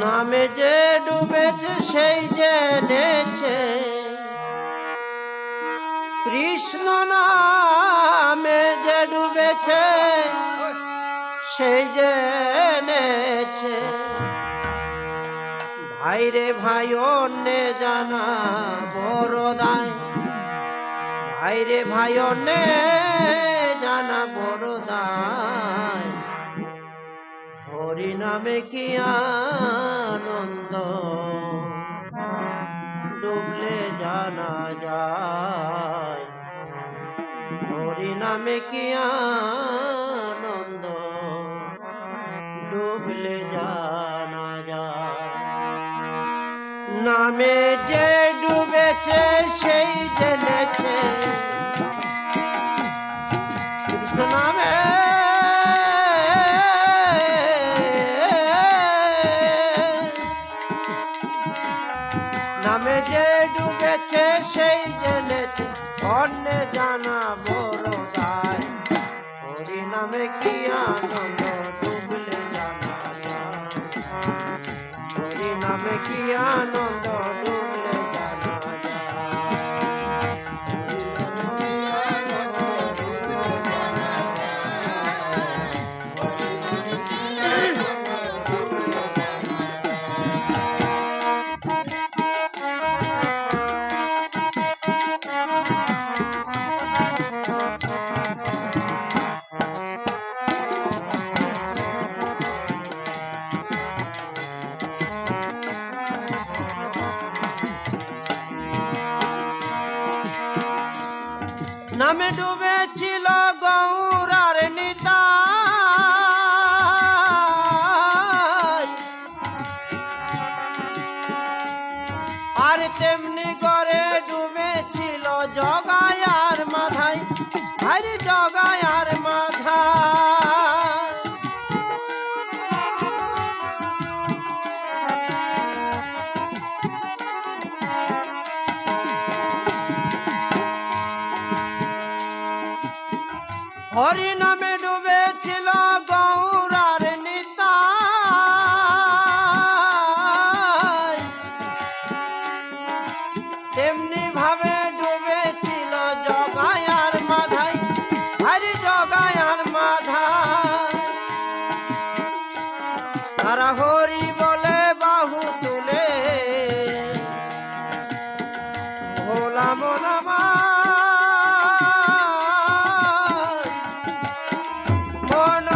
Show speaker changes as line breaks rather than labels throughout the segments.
নামে যে ডুবেছে, সেই জেনেছে কৃষ্ণ নামে যে ডুবেছে, সেই জেনেছে ভাই রে ভাই, অন্যে জানা বড় দায়। ভাইরে ভাই, অন্যে জানা বড় দায়। হরি নামে কি আনন্দ? ডুবলে জানা যায় হরি নামে কি আনন্দ? ডুবলে জানা যায়। নামে যে ডুবেছে, সেই জেনেছে নামে কি আনন্দ ডুবলে জানা যায়? হরি নামে কি আনন্দ নামে ডুবেছিল হরি নামে ডুবেছিল গৌরার নিতাই। তেমনি ভাবে ডুবেছিল জগায়ার মাধাই, হরি জগায়ার মাধাই। তারা হরি বলে মনরে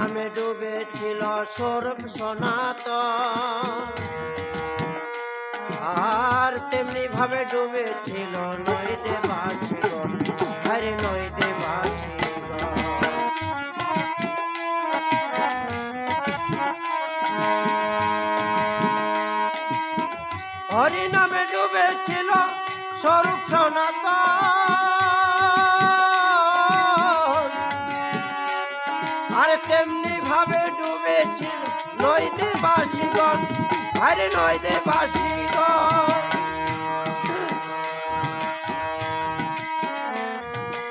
নামে ডুবেছিল স্বরূপ সনাতন। আর তেমনি ভাবে ডুবেছিল নয় দেবাসীগণ আরে নয় দেবাসীগণ হরি নামে ডুবেছিল স্বরূপ সনাতন। নইতে বাসীগণ আরে নইতে বাসীগণ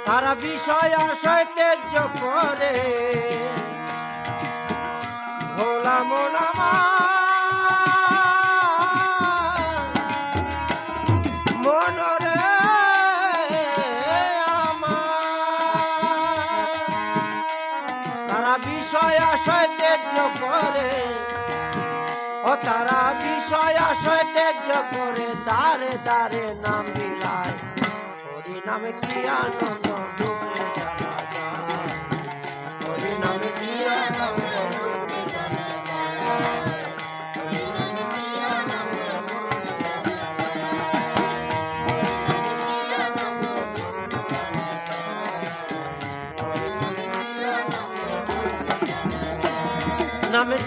তারা বিষয় আশয় তেজ করে। ভোলা মোনামা বিষয় আশয় তেজ তারা বিষয় আশয় ত্যাগ করে দারে দারে নাম বিলায় হরি নামে কি আনন্দ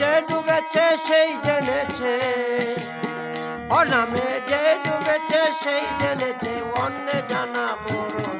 যে ডুবেছে সেই জেনেছে। অনামে নামে যে ডুবেছে সেই জেনেছে। অন্য জানা বড়